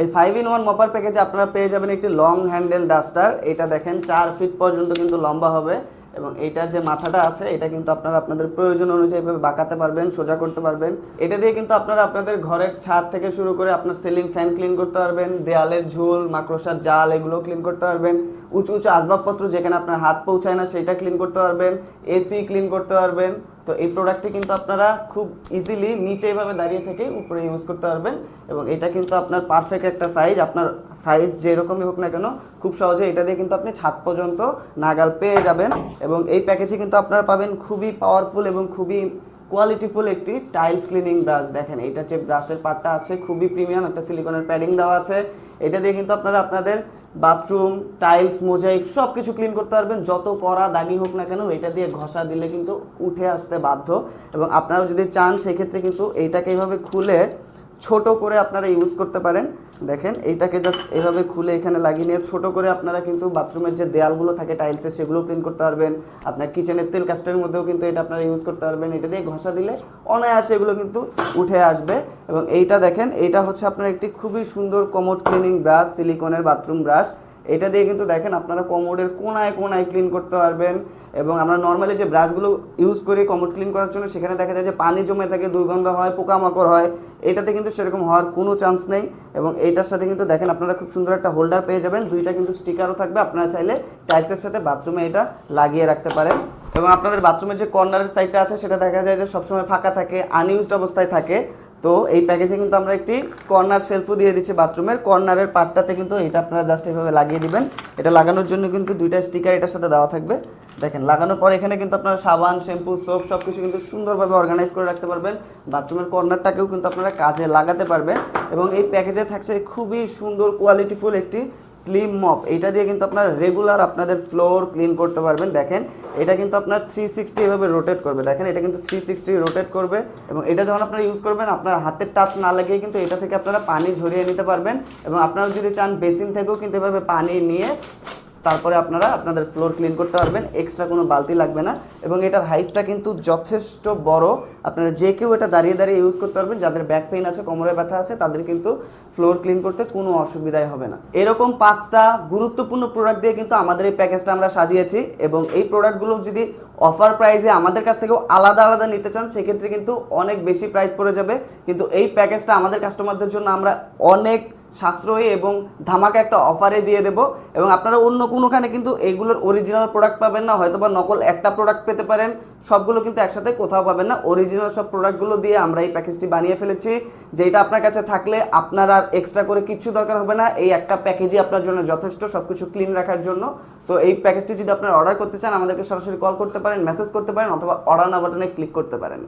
এই five in one মপার প্যাকেজে আপনারা পেয়ে যাবেন একটি লং হ্যান্ডেল ডাস্টার এটা দেখেন, চার ফিট পর্যন্ত কিন্তু লম্বা হবে এবং এইটার যে মাথাটা আছে, এটা কিন্তু আপনারা আপনাদের প্রয়োজন অনুযায়ী এভাবে বাঁকাতে পারবেন, সোজা করতে পারবেন। এটা দিয়ে কিন্তু আপনারা আপনাদের ঘরের ছাদ থেকে শুরু করে আপনার সিলিং ফ্যান ক্লিন করতে পারবেন, দেয়ালের ঝুল, মাকড়সার জাল এগুলো ক্লিন করতে পারবেন। উঁচু উঁচু আসবাবপত্র যেখানে আপনার হাত পৌঁছায় না, সেটা ক্লিন করতে পারবেন। এসি ক্লিন করতে পারবেন। তো এই প্রোডাক্টটি কিন্তু আপনারা খুব ইজিলি নিচে এভাবে দাঁড়িয়ে থেকে উপরে ইউজ করতে পারবেন এবং এটা কিন্তু আপনার পারফেক্ট একটা সাইজ আপনার সাইজ যেরকমই হোক না কেন, খুব সহজে এটা দিয়ে কিন্তু আপনি ছাদ পর্যন্ত নাগাল পেয়ে যাবেন এবং এই প্যাকেজে কিন্তু আপনারা পাবেন খুবই পাওয়ারফুল এবং খুবই কোয়ালিটিফুল একটি টাইলস ক্লিনিং ব্রাশ দেখেন এটা যে ব্রাশের পার্টটা আছে, খুবই প্রিমিয়াম একটা সিলিকনের প্যাডিং দেওয়া আছে। এটা দিয়ে কিন্তু আপনারা আপনাদের বাথরুম, টাইলস, মোজাইক সব কিছু ক্লিন করতে পারবেন। যত করা দাগি হোক না কেন, এটা দিয়ে ঘষা দিলে কিন্তু উঠে আসতে বাধ্য। এবং আপনারা যদি চান, সেক্ষেত্রে কিন্তু এইটাকে এইভাবে খুলে ছোট করে আপনারা ইউজ করতে পারেন। দেখেন, এইটাকে জাস্ট এভাবে খুলে এখানে লাগিয়ে নিয়ে ছোট করে আপনারা কিন্তু বাথরুমের যে দেয়ালগুলো থাকে টাইলসে সেগুলো ক্লিন করতে পারবেন। আপনার কিচেনের তেল কাস্টের মধ্যেও কিন্তু এটা আপনারা ইউজ করতে পারবেন। এটা দিয়ে ঘষা দিলে অনায়াসে এগুলো কিন্তু উঠে আসবে। এবং এইটা দেখেন, এইটা হচ্ছে আপনার একটি খুবই সুন্দর কমোড ক্লিনিং ব্রাশ সিলিকনের বাথরুম ব্রাশ এটা দিয়ে কিন্তু দেখেন আপনারা কমোডের কোনায় কোনায় ক্লিন করতে পারবেন এবং আমরা নর্মালি যে ব্রাশগুলো ইউজ করি কমোড ক্লিন করার জন্য, সেখানে দেখা যায় যে পানি জমে থাকে, দুর্গন্ধ হয়, পোকামাকড় হয়। এটাতে কিন্তু সেরকম হওয়ার কোনো চান্স নেই এবং এইটার সাথে কিন্তু দেখেন আপনারা খুব সুন্দর একটা হোল্ডার পেয়ে যাবেন। দুইটা কিন্তু স্টিকারও থাকবে। আপনারা চাইলে টাইলসের সাথে বাথরুমে এটা লাগিয়ে রাখতে পারেন। এবং আপনাদের বাথরুমের যে কর্নারের সাইডটা আছে, সেটা দেখা যায় যে সবসময় ফাঁকা থাকে আনইউজড অবস্থায় থাকে। তো এই প্যাকেজে কিন্তু আমরা একটি কর্নার শেলফও দিয়ে দিচ্ছি বাথরুমের কর্নারের পার্টটাতে কিন্তু এটা আপনারা জাস্ট এভাবে লাগিয়ে দিবেন। এটা লাগানোর জন্য কিন্তু দুইটা স্টিকার এটার সাথে দেওয়া থাকবে। দেখেন, লাগানোর পর এখানে কিন্তু আপনারা সাবান শ্যাম্পু সোপ সব কিছু কিন্তু সুন্দরভাবে অর্গানাইজ করে রাখতে পারবেন। বাথরুমের কর্নারটাকেও কিন্তু আপনারা কাজে লাগাতে পারবেন এবং এই প্যাকেজে থাকছে খুবই সুন্দর কোয়ালিটিফুল একটি স্লিম মপ এইটা দিয়ে কিন্তু আপনারা রেগুলার আপনাদের ফ্লোর ক্লিন করতে পারবেন। দেখেন, এটা কিন্তু আপনার থ্রি সিক্সটি এভাবে রোটেট করবে। দেখেন, এটা কিন্তু থ্রি সিক্সটি রোটেট করবে এবং এটা যখন আপনারা ইউজ করবেন, আপনার হাতের টাচ না লাগিয়ে কিন্তু এটা থেকে আপনারা পানি ঝরিয়ে নিতে পারবেন এবং আপনারা যদি চান বেসিন থেকেও কিন্তু এভাবে পানি নিয়ে তারপরে আপনারা আপনাদের ফ্লোর ক্লিন করতে পারবেন এক্সট্রা কোনো বালতি লাগবে না এবং এটার হাইটটা কিন্তু যথেষ্ট বড়। আপনারা যে কেউ এটা দাঁড়িয়ে দাঁড়িয়ে ইউজ করতে পারবেন, যাদের ব্যাক পেইন আছে, কোমরে ব্যথা আছে, তাদের কিন্তু ফ্লোর ক্লিন করতে কোনো অসুবিধাই হবে না। এরকম পাঁচটা গুরুত্বপূর্ণ প্রোডাক্ট দিয়ে কিন্তু আমাদের এই প্যাকেজটা আমরা সাজিয়েছি এবং এই প্রোডাক্টগুলো যদি অফার প্রাইসে আমাদের কাছ থেকেও আলাদা আলাদা নিতে চান, সেক্ষেত্রে কিন্তু অনেক বেশি প্রাইস পড়ে যাবে। কিন্তু এই প্যাকেজটা আমাদের কাস্টমারদের জন্য আমরা অনেক সাশ্রয়ী এবং ধামাকা একটা অফারে দিয়ে দেবো। এবং আপনারা অন্য কোনোখানে কিন্তু এইগুলোর অরিজিনাল প্রোডাক্ট পাবেন না হয়তো বা নকল একটা প্রোডাক্ট পেতে পারেন। সবগুলো কিন্তু একসাথে কোথাও পাবেন না। অরিজিনাল সব প্রোডাক্টগুলো দিয়ে আমরা এই প্যাকেজটি বানিয়ে ফেলেছি। যেটা আপনার কাছে থাকলে আপনার আর এক্সট্রা করে কিছু দরকার হবে না। এই একটা প্যাকেজই আপনার জন্য যথেষ্ট সব কিছু ক্লিন রাখার জন্য। তো এই প্যাকেজটি যদি আপনারা অর্ডার করতে চান, আমাদেরকে সরাসরি কল করতে পারেন মেসেজ করতে পারেন, অথবা অর্ডার না বাটনে ক্লিক করতে পারেন।